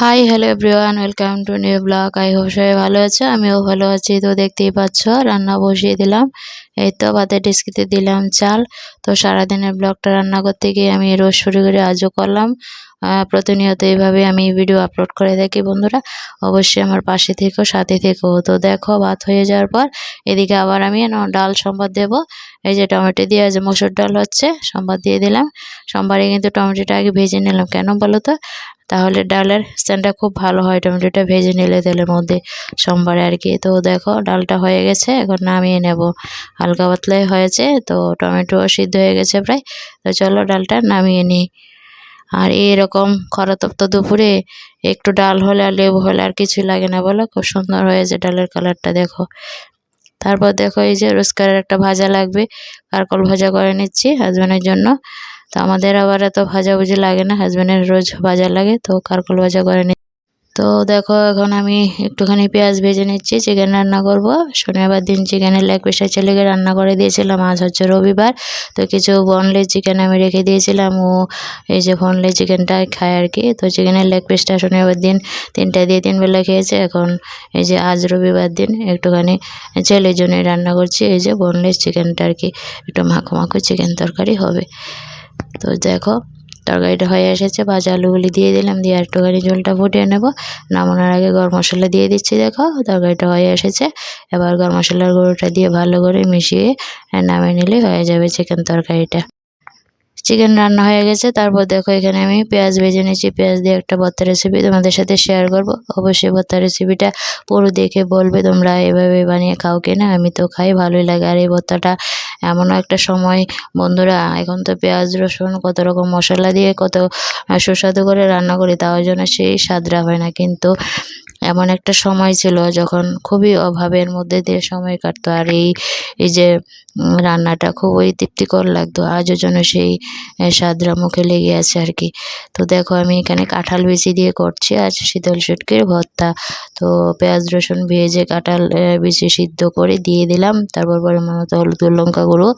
Hi hello everyone welcome to new blog I hope সবাই ভালো আছে? আমিও ভালো আছি। তো দেখতেই পাচ্ছ, রান্না বসিয়ে দিলাম। এই তো ভাতের ডিস্কিতে দিলাম চাল। তো সারাদিনের ব্লগটা রান্না করতে গিয়ে আমি রোজ শুরু করে, আজও করলাম। প্রতিনিয়ত এইভাবে আমি ভিডিও আপলোড করে থাকি বন্ধুরা। অবশ্যই আমার পাশে থেকো, সাথে থেকো। তো দেখো, ভাত হয়ে যাওয়ার পর এদিকে আবার আমি ডাল, সম্বাদ দেব। এই যে টমেটো দিয়ে যে মসুর ডাল হচ্ছে, সম্বাদ দিয়ে দিলাম। সোমবারে কিন্তু টমেটোটা আগে ভেজে নিলাম। কেন বলো তো? তাহলে ডালের স্ট্যান্ডটা খুব ভালো হয়, টমেটোটা ভেজে নিলে তেলের মধ্যে সোমবারে আর কি। তো দেখো, ডালটা হয়ে গেছে, এখন নামিয়ে নেব। হালকা পাতলাই হয়েছে, তো টমেটো সিদ্ধ হয়ে গেছে প্রায়। তো চলো ডালটা নামিয়ে নিই। আর এরকম খরাতপ্ত দুপুরে একটু ডাল হলে আর লেবু হলে আর কিছুই লাগে না, বলো? খুব সুন্দর হয়েছে ডালের কালারটা, দেখো। তারপর দেখো এই যে রোজকারের একটা ভাজা লাগবে। কারকল ভাজা করে নিচ্ছি হাজব্যান্ডের জন্য। তো আমাদের আবার এত ভাজাভুজি লাগে না হাজব্যান্ডের রোজ ভাজা লাগে, তো কারকল ভাজা করে তো দেখো, এখন আমি একটুখানি পেঁয়াজ ভেজে নিচ্ছি চিকেন রান্না করব। শনিবার দিন চিকেনের লেগ পিসের ছেলেকে রান্না করে দিয়েছিলাম, আজ হচ্ছে রবিবার। তো কিছু বনলে চিকেন আমি রেখে দিয়েছিলাম, ও এই যে বনলে চিকেনটা খায় আর কি। তো চিকেনের লেগ পিসটা শনিবার দিন তিনটা দিয়ে তিন বেলা খেয়েছে, এখন এই যে আজ রবিবার দিন একটুখানি ছেলের জন্যই রান্না করছি, এই যে বনলেস চিকেনটা আর কি, একটু মাখো মাখো চিকেন তরকারি হবে। তো দেখো তরকারিটা হয়ে এসেছে, ভাজা আলুগুলি দিয়ে দিলাম, দিয়ে একটুখানি ঝোলটা ফুটিয়ে নেব। নামানোর আগে গরম মশলা দিয়ে দিচ্ছি, দেখো তরকারিটা হয়ে এসেছে। এবার গরম মশলার গুঁড়োটা দিয়ে ভালো করে মিশিয়ে নামিয়ে নিলে হয়ে যাবে চিকেন তরকারিটা। চিকেন রান্না হয়ে গেছে, তারপর দেখো এখানে আমি পেঁয়াজ ভেজে নিয়েছি। পেঁয়াজ দিয়ে একটা ভর্তা রেসিপি তোমাদের সাথে শেয়ার করব। অবশ্যই ভর্তা রেসিপিটা পুরো দেখে বলবে তোমরা, এভাবে বানিয়ে খাও কিনা, আমি তো খাই, ভালোই লাগে। আর এই ভর্তাটা এমনও একটা সময়, বন্ধুরা, এখন তো পেঁয়াজ, রসুন, কত রকম মশলা দিয়ে কত সুস্বাদু করে রান্না করি, তাও যেন সেই স্বাদটা হয় না। কিন্তু এমন একটা সময় ছিল যখন খুবই অভাবের মধ্যে দিয়ে সময় কাটতো। আর এই এই যে রান্নাটা খুবই তৃপ্তিকর লাগতো। আজও যেন সেই স্বাদরা মুখে লেগে আছে আর কি। তো দেখো, আমি এখানে কাঁঠাল বিচি দিয়ে করছি। আজ শীতল শুটকির ভর্তা। তো পেঁয়াজ, রসুন ভেজে কাঁঠাল বিচি সিদ্ধ করে দিয়ে দিলাম। তারপর পরিমাণ মতো হলুদ লঙ্কা গুঁড়ো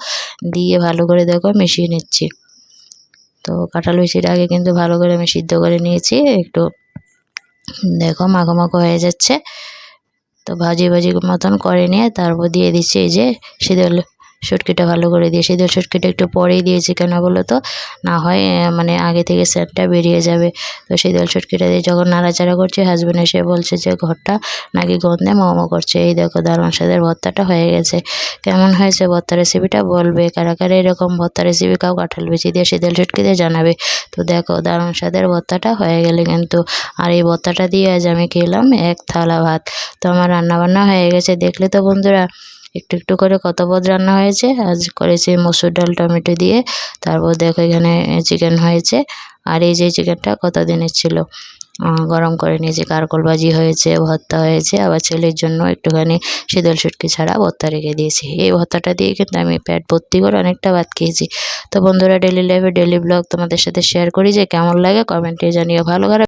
দিয়ে ভালো করে দেখো মিশিয়ে নিচ্ছি। তো কাঁঠাল বিচিটা আগে কিন্তু ভালো করে আমি সিদ্ধ করে নিয়েছি। একটু দেখো মাখো মাখো হয়ে যাচ্ছে। তো ভাজি ভাজি মতন করে নিয়ে তারপর দিয়ে দিচ্ছি এই যে শীতল শুটকিটা ভালো করে দিয়ে শীতল শুটকিটা একটু পরেই দিয়েছি কেন বলো তো? না হয় মানে আগে থেকে স্যারটা বেরিয়ে যাবে। তো শীতল শুটকিটা দিয়ে যখন নাড়াচাড়া করছি হাজব্যান্ড এসে বলছে যে, ঘরটা নাকি গন্ধে মোমো করছে। এই দেখো দারুণ স্বাদের ভর্তাটা হয়ে গেছে। কেমন হয়েছে ভর্তা রেসিপিটা বলবে। কারা কারা এরকম ভর্তা রেসিপি কাউ কাঁঠাল বেশি দিয়ে শীতল শুটকি দিয়ে জানাবে। তো দেখো দারুণ স্বাদের ভর্তাটা হয়ে গেলে কিন্তু, আর এই ভর্তাটা দিয়ে আজ আমি খেলাম এক থালা ভাত। তো আমার রান্নাবান্না হয়ে গেছে। দেখলে তো বন্ধুরা একটু একটু করে কত পদ রান্না হয়েছে, আজ করেছি মসুর ডাল, টমেটো দিয়ে, তারপর দেখো এখানে চিকেন হয়েছে, আর এই যে চিকেনটা কত দিনের ছিল গরম করে নিয়েছি, কারকল ভাজি হয়েছে, ভর্তা হয়েছে, আবার ছেলের জন্য একটুখানি শীতল সুটকি ছাড়া ভর্তা রেখে দিয়েছি। এই ভর্তাটা দিয়ে কিন্তু আমি প্যাট ভর্তি করে অনেকটা ভাত খেয়েছি। তো বন্ধুরা ডেলি লাইফে ডেলি ব্লগ তোমাদের সাথে শেয়ার করি যে কেমন লাগে কমেন্টে জানিও, ভালো খারাপ